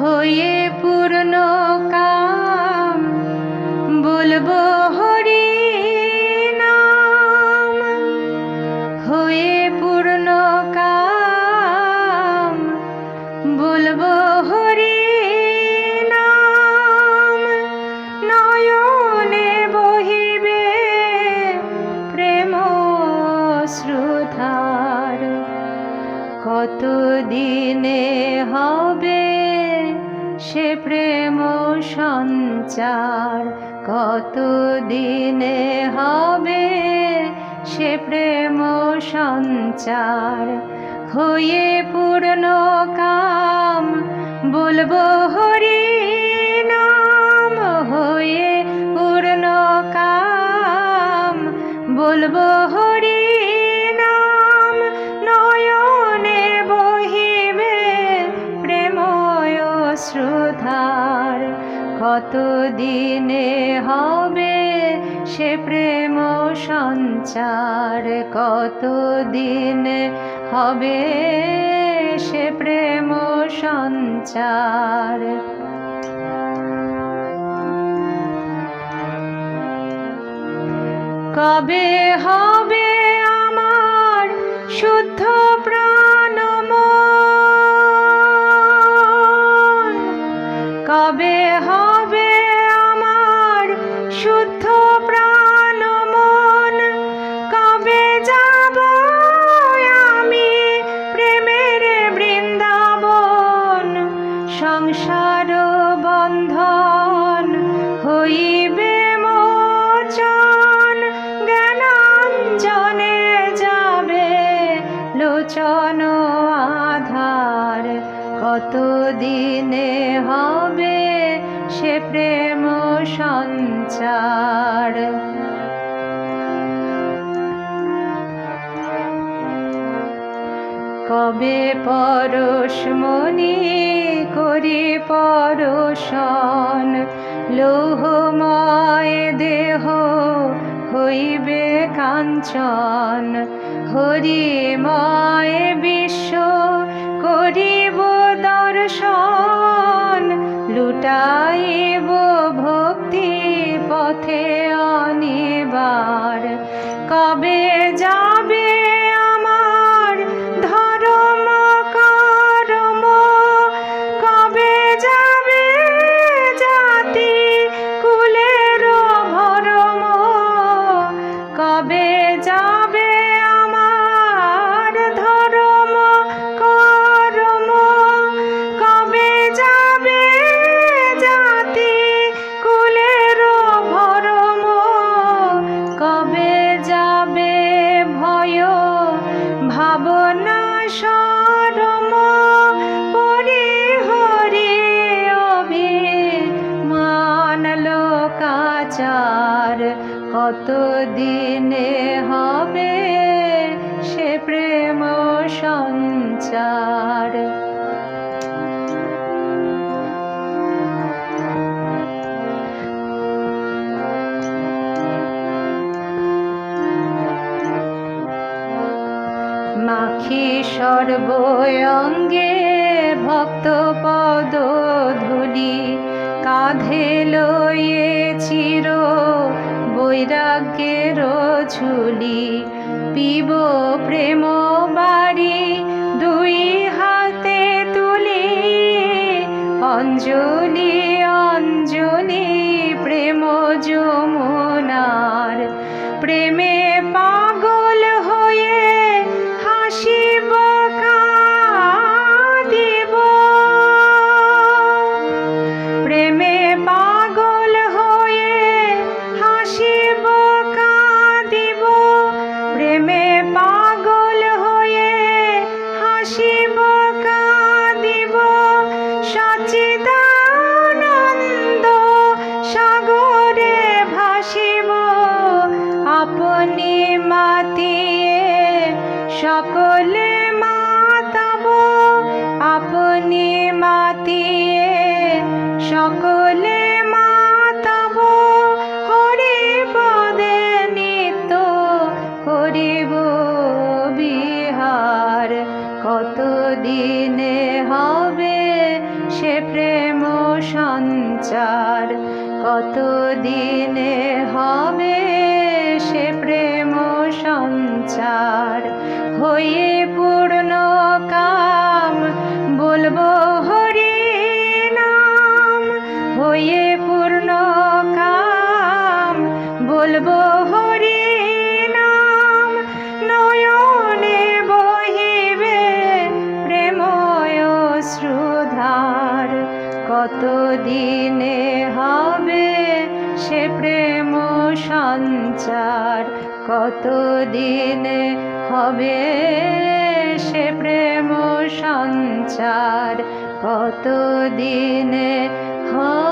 হয়ে পূর্ণ কাম বলব হরি নাম হয়ে পূর্ণ সঞ্চার। কত দিনে হবে সে প্রেম সঞ্চার? হয়ে পূর্ণ কাম বলব সে প্রেম সঞ্চার কত দিনে হবে? সে প্রেম সঞ্চার। কবে হবে আমার শুদ্ধ সংসার বন্ধন হইবে মোচন জ্ঞানাঞ্জনে যাবে লোচন আধার। কত দিনে হবে সে প্রেম সঞ্চার? কবে পরশমণি করি পরশন? লৌহময় দেহ হইবে কাঞ্চন। হরিময় বিশ্ব করিব দর্শন। লুটাইব ভক্তি পথে অনিবার। কবে লোকাচার কত দিনে হবে সে প্রেম সঞ্চার? মাখি সর্বঙ্গে ভক্ত পদ ধুলি কাঁধে লয়ে চির বৈরাগ্যের ঝুলি পিব প্রেম বাড়ি দুই হাতে তুলি। অঞ্জলি অঞ্জলি প্রেম যমুনার প্রেমে পাগল হাসিব সাগরে ভাসিব। মাতিয়ে সকলে মাতাব। আপনি মাতিয়ে সকল সঞ্চার। কত দিনে হবে সে প্রেম সঞ্চার? হয়ে সে প্রেম সঞ্চার কত দিনে হবে? সে প্রেম সঞ্চার কত দিনে হবে